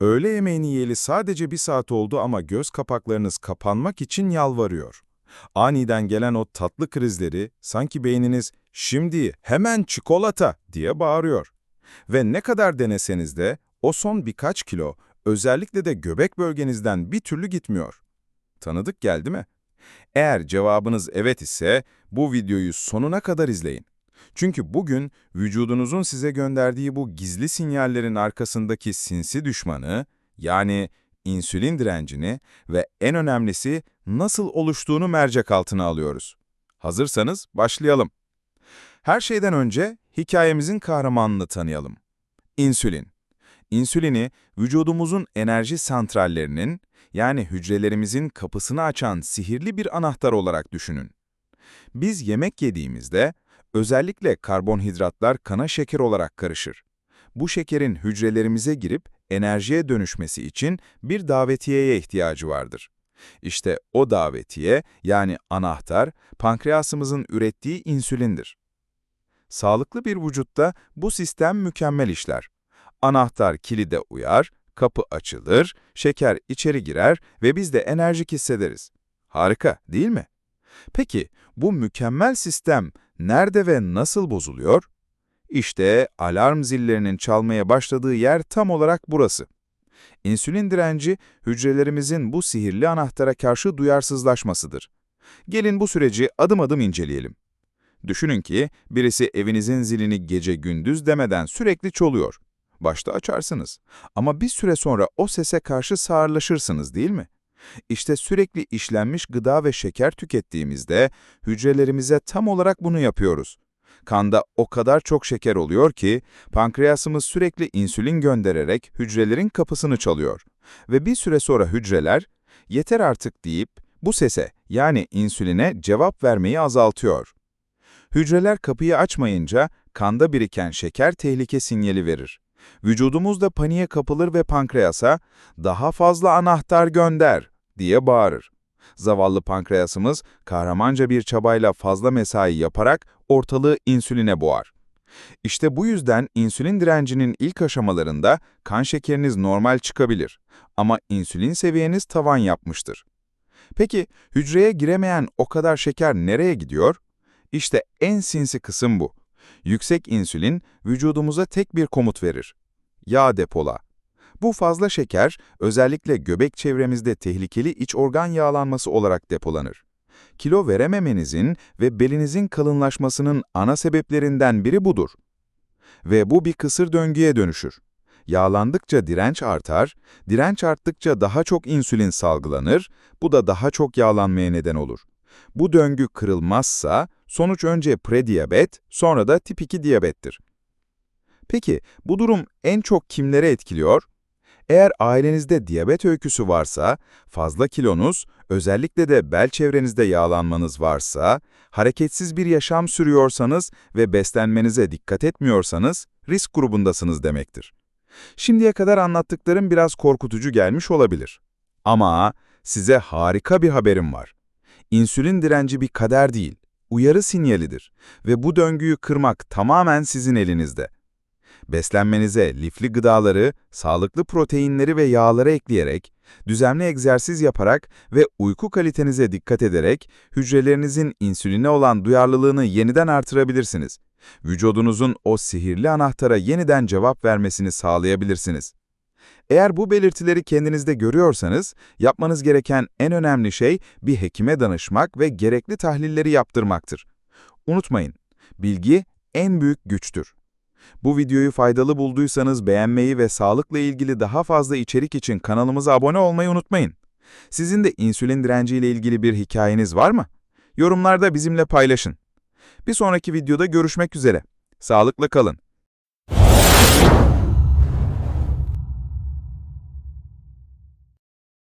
Öğle yemeğini yiyeli sadece bir saat oldu ama göz kapaklarınız kapanmak için yalvarıyor. Aniden gelen o tatlı krizleri sanki beyniniz şimdi hemen çikolata diye bağırıyor. Ve ne kadar deneseniz de o son birkaç kilo özellikle de göbek bölgenizden bir türlü gitmiyor. Tanıdık geldi mi? Eğer cevabınız evet ise bu videoyu sonuna kadar izleyin. Çünkü bugün vücudunuzun size gönderdiği bu gizli sinyallerin arkasındaki sinsi düşmanı, yani insülin direncini ve en önemlisi nasıl oluştuğunu mercek altına alıyoruz. Hazırsanız başlayalım. Her şeyden önce hikayemizin kahramanını tanıyalım. İnsülin. İnsülini vücudumuzun enerji santrallerinin yani hücrelerimizin kapısını açan sihirli bir anahtar olarak düşünün. Biz yemek yediğimizde özellikle karbonhidratlar kana şeker olarak karışır. Bu şekerin hücrelerimize girip enerjiye dönüşmesi için bir davetiyeye ihtiyacı vardır. İşte o davetiye yani anahtar pankreasımızın ürettiği insülindir. Sağlıklı bir vücutta bu sistem mükemmel işler. Anahtar kilide uyar, kapı açılır, şeker içeri girer ve biz de enerjik hissederiz. Harika, değil mi? Peki bu mükemmel sistem nerede ve nasıl bozuluyor? İşte alarm zillerinin çalmaya başladığı yer tam olarak burası. İnsülin direnci hücrelerimizin bu sihirli anahtara karşı duyarsızlaşmasıdır. Gelin bu süreci adım adım inceleyelim. Düşünün ki birisi evinizin zilini gece gündüz demeden sürekli çoluyor. Başta açarsınız ama bir süre sonra o sese karşı sağırlaşırsınız değil mi? İşte sürekli işlenmiş gıda ve şeker tükettiğimizde hücrelerimize tam olarak bunu yapıyoruz. Kanda o kadar çok şeker oluyor ki pankreasımız sürekli insülin göndererek hücrelerin kapısını çalıyor. Ve bir süre sonra hücreler yeter artık deyip bu sese yani insüline cevap vermeyi azaltıyor. Hücreler kapıyı açmayınca kanda biriken şeker tehlike sinyali verir. Vücudumuz da paniğe kapılır ve pankreasa daha fazla anahtar gönder diye bağırır. Zavallı pankreasımız kahramanca bir çabayla fazla mesai yaparak ortalığı insüline boğar. İşte bu yüzden insülin direncinin ilk aşamalarında kan şekeriniz normal çıkabilir ama insülin seviyeniz tavan yapmıştır. Peki hücreye giremeyen o kadar şeker nereye gidiyor? İşte en sinsi kısım bu. Yüksek insülin vücudumuza tek bir komut verir. Yağ depola. Bu fazla şeker özellikle göbek çevremizde tehlikeli iç organ yağlanması olarak depolanır. Kilo verememenizin ve belinizin kalınlaşmasının ana sebeplerinden biri budur. Ve bu bir kısır döngüye dönüşür. Yağlandıkça direnç artar, direnç arttıkça daha çok insülin salgılanır, bu da daha çok yağlanmaya neden olur. Bu döngü kırılmazsa sonuç önce prediyabet, sonra da tip 2 diyabettir. Peki bu durum en çok kimlere etkiliyor? Eğer ailenizde diyabet öyküsü varsa, fazla kilonuz, özellikle de bel çevrenizde yağlanmanız varsa, hareketsiz bir yaşam sürüyorsanız ve beslenmenize dikkat etmiyorsanız risk grubundasınız demektir. Şimdiye kadar anlattıklarım biraz korkutucu gelmiş olabilir. Ama size harika bir haberim var. İnsülin direnci bir kader değil, uyarı sinyalidir ve bu döngüyü kırmak tamamen sizin elinizde. Beslenmenize lifli gıdaları, sağlıklı proteinleri ve yağları ekleyerek, düzenli egzersiz yaparak ve uyku kalitenize dikkat ederek hücrelerinizin insüline olan duyarlılığını yeniden artırabilirsiniz. Vücudunuzun o sihirli anahtara yeniden cevap vermesini sağlayabilirsiniz. Eğer bu belirtileri kendinizde görüyorsanız, yapmanız gereken en önemli şey bir hekime danışmak ve gerekli tahlilleri yaptırmaktır. Unutmayın, bilgi en büyük güçtür. Bu videoyu faydalı bulduysanız beğenmeyi ve sağlıkla ilgili daha fazla içerik için kanalımıza abone olmayı unutmayın. Sizin de insülin direnciyle ilgili bir hikayeniz var mı? Yorumlarda bizimle paylaşın. Bir sonraki videoda görüşmek üzere. Sağlıkla kalın.